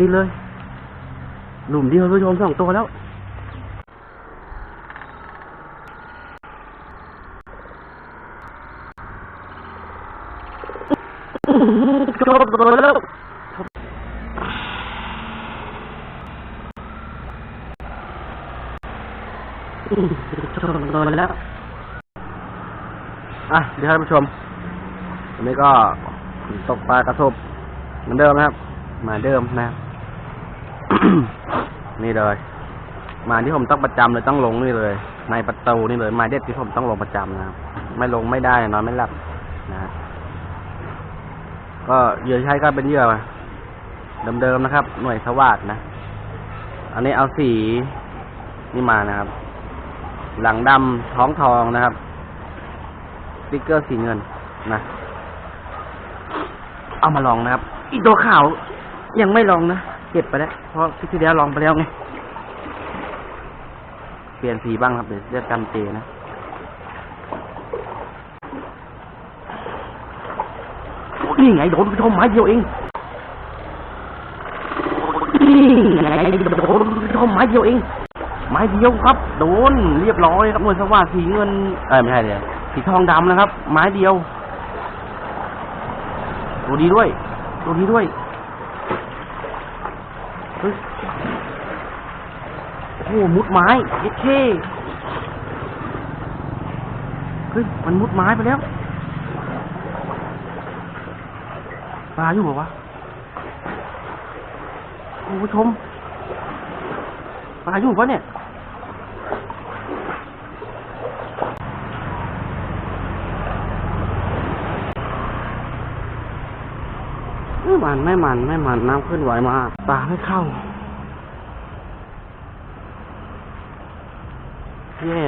นี่เลย หลุมเดียวท่านผู้ชมสองตัวแล้วตัวแล้วตัวแล้ว อะเดี๋ยวท่านผู้ชมวันนี้ก็ตกปลากระทบเหมือนเดิมนะครับเหมาเดิมนะครับ นี่เลย มาที่ผมต้องประจำเลยต้องลงนี่เลย ในประตูนี่เลยมาเด็ดที่ผมต้องลงประจำนะครับไม่ลงไม่ได้นอนไม่หลับนะฮะก็เหยื่อใช้ก็เป็นเหยื่อเดิมๆนะครับ หน่วยสวัสดนะ อันนี้เอาสีนี่มานะครับ หลังดำท้องทองนะครับสติ๊กเกอร์สีเงินนะ เอามาลองนะครับ อีตัวขาวยังไม่ลองนะ เก็บไปแล้วเพราะที่ที่แล้วลองไปแล้วไง เปลี่ยนสีบ้างครับเดี๋ยวเรียกกันเจนะนี่ไงโดนผู้ชมไม้เดียวเองนี่ไงโดนผู้ชมไม้เดียวเอง ไม้เดียวครับ โดนเรียบร้อยครับหน่วยสวัสดสีเงิน เอ้ยไม่ใช่เลยสีทองดำนะครับ ไม้เดียว ตัวดีด้วย ตัวดีด้วย โอ้โหมุดไม้เย็ดเท่เฮ้ยมันมุดไม้ไปแล้วปลาอยู่หรอวะคุณผู้ชมปลาอยู่ปะเนี่ย ม่มันไม่มันไม่มันน้ำขึ้นไหวมากปลาไม่เข้าแย่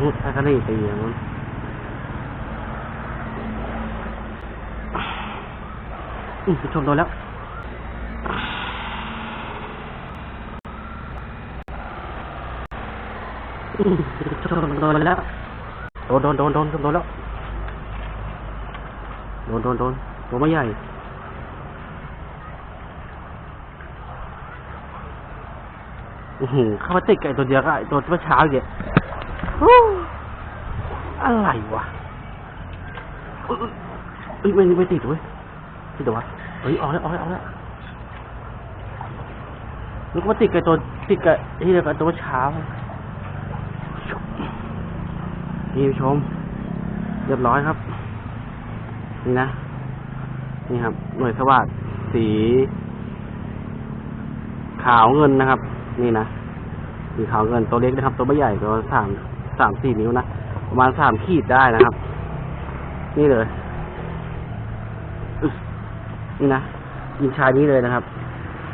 นี่ถ้ากระดิ่งตีอย่างนั้นอืมชมโดนแล้วอืมชมโดนแล้ว โดนโดนโดนโดนโดนแล้วโดนโดนโดนตัวไม่ใหญ่อือหือเข้ามาติดกับไอ้ตัวเดียวก็ไอ้ตัวเมื่อเช้าเนี่ยฮู้อะไรวะเอ้ยเอ้ยไม่ไม่ติดเว้ยติดเหรอวะเฮ้ยออกแล้วออกแล้วออกแล้วมันก็มาติดกับตัวติดกับไอ้ที่เดียวกับตัวเมื่อเช้า นี่ผู้ชม เรียบร้อยครับ นี่นะ นี่ครับ หน่วยสวัสดสี ขาวเงินนะครับ นี่นะสีขาวเงินตัวเล็กนะครับ ตัวไม่ใหญ่ตัวสามสามสี่นิ้วนะประมาณสามขีดได้นะครับ นี่เลยนี่นะกินชายนี้เลยนะครับ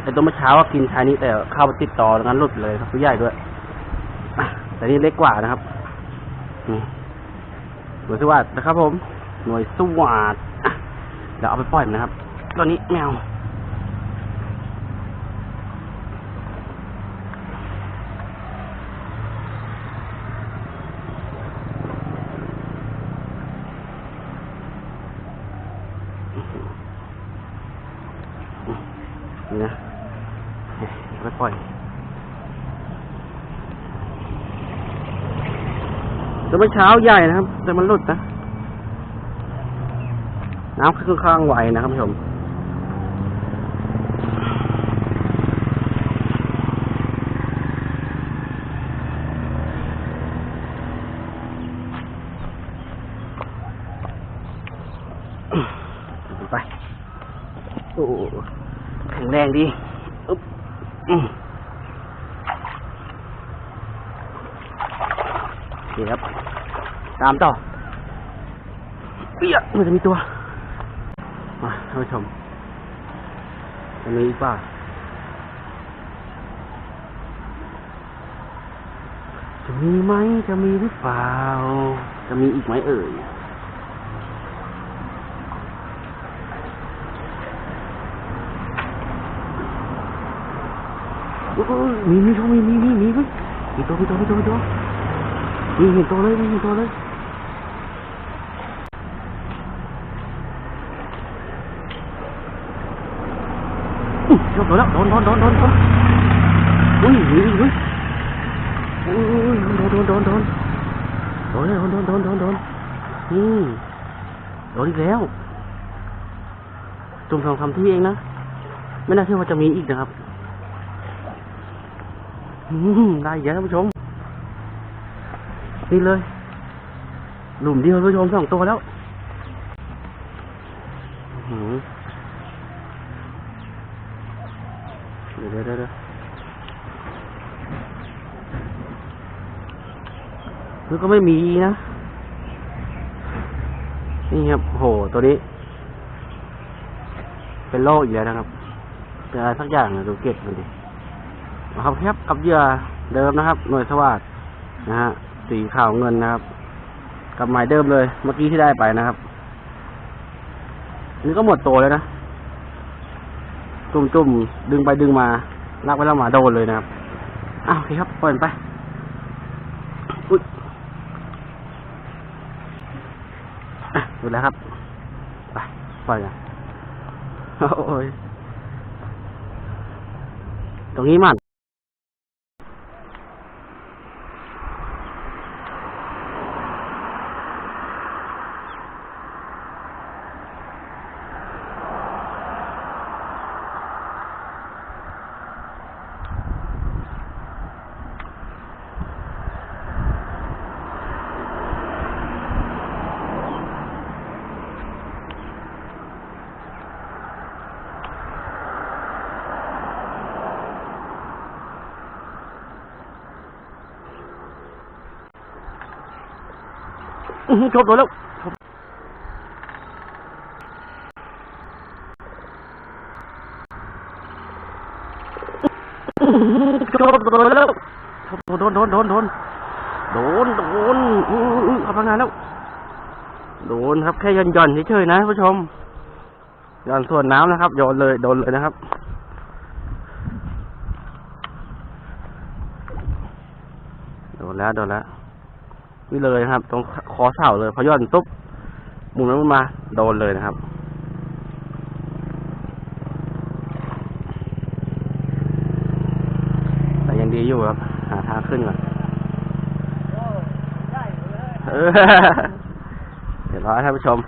ไอตัวเมื่อเช้าว่ากินชายนี้แต่เข้าไปติดต่อแล้วงั้นหลุดเลยครับตัวใหญ่ด้วยแต่นี่เล็กกว่านะครับนี่ หน่วยสวัสดนะครับผม หน่วยสวัสดเดี๋ยวเอาไปปล่อยนะครับตอนนี้แมวนี่นะไปปล่อย แต่เมื่อเช้าใหญ่นะครับ แต่มันหลุดนะน้ำค่อนข้างไวนะครับผู้ชมไป โอ้แข็งแรงดีอึ๊บอืม นี่ครับ ตามต่อเปียมันจะมีตัว มาท่านผู้ชมจะมีอีกเปล่าจะมีไหม จะมีหรือเปล่า จะมีอีกไหมเอ่ยโอ้โหมีมีตัวมีมีมีมีเว้ยมีตัวมีตัวมีตัวมีตัว วิ่งห็นตัวเลยวิ่งห็นตัวเลยอุ้ยเจอแล้วโดนโดนโดนโดนโอุ้ยอุ้ยอุ้ยอ้ยโดนโดนโดนโดนโดนโดนโดนโดนโดนโดนนี่โดนอีกแล้วจุ่มสองคำที่เองนะไม่น่าเชื่อว่าจะมีอีกนะครับได้เยอะท่านผู้ชม นี่เลย หลุมเดียวท่านผู้ชมสองตัวแล้วอื้อเดี๋ยวเดี๋ยวเดี๋ยวก็ไม่มีนะ นี่ครับโหตัวนี้ เป็นโรคอีกแล้วนะครับเป็นอะไรสักอย่างนะดูเก็บมันดิครับครับกับเหยื่อเดิมนะครับ หน่วยสวัสดนะฮะ สีขาวเงินนะครับ กับหมายเดิมเลย เมื่อกี้ที่ได้ไปนะครับนนี้ก็หมดตัวแล้วนะจุ่มจุ่มๆ ดึงไปดึงมา ลากไปแล้วหมาโดนเลยนะครับ อ้าวโอเคครับปล่อยมันไป อุ้ยอะหมดแล้วครับ ไปปล่อยกันโอ้ย ตรงนี้มัน อื้อหือจบโดนแล้วจบโดนแล้วโดนโดนโดนโดนโดนโดนอื้ออื้อทำงานแล้ว โดนครับแค่ย่อนย่อนๆเฉยๆนะผู้ชมย่อนส่วนน้ำนะครับโยนเลยโดนเลยนะครับโดนแล้วโดนแล้ว นี่เลยนะครับ ตรงคอเสาเลยพอย่อนตุ๊บหมุนมันมา โดนเลยนะครับแต่ยังดีอยู่ครับ หาทางขึ้นก่อนเออเดี๋ยวรอท่านผู้ชม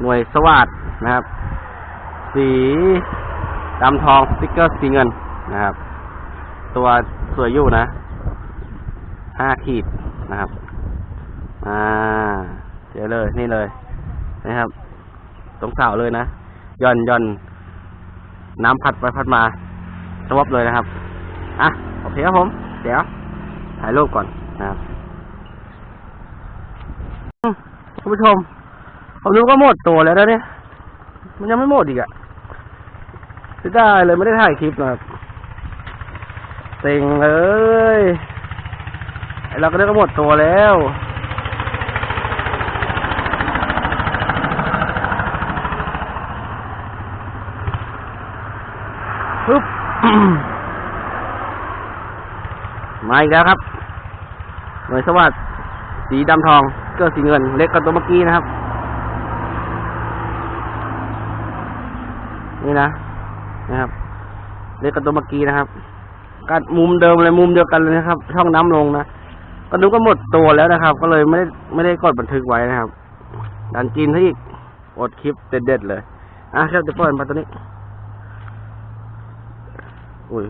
หน่วยสวัสดนะครับ สีดำทองสติ๊กเกอร์สีเงินนะครับ ตัวสวยอยู่นะ ห้าขีดนะครับ อ่าเดี๋ยเลยนี่เลย นะครับ ตรงเสาเลยนะย่อนย่อนน้ำพัดไปพัดมาสวบเลยนะครับ อะ โอเคครับผม เดี๋ยว ถ่ายรูปก่อนนะครับคุณผู้ชมผมรู้ก็หมดตัวแล้วนะเนี่ย มันยังไม่หมดอีกอะเสียได้เลยไม่ได้ถ่ายคลิปนะครับเต็งเลย เราก็ได้ก็หมดตัวแล้วปึ๊บมาอีกแล้วครับ หน่วยสวัสดสีดำทอง เกิดสีเงิน เล็กกว่าตัวเมื่อกี้นะครับ นี่นะ นะครับ เล็กกว่าตัวเมื่อกี้นะครับ กัดมุมเดิมเลยมุมเดียวกันเลยนะครับ ช่องน้ำลงนะ ก็นึกว่าหมดตัวแล้วนะครับ ก็เลยไม่ได้ไม่ได้กดบันทึกไว้นะครับดันกินซะอีกอดคลิปเด็ดๆเลยอะครับจะปล่อยมันไปตัวนี้อุ้ย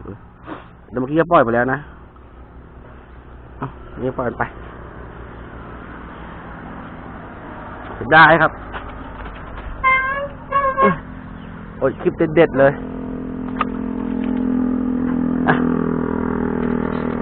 เดี๋ยวเมื่อกี้ก็ปล่อยไปแล้วนะเอานี่ปล่อยไปได้ครับอุ๊ยโอ้ยคลิปเด็ดๆเลย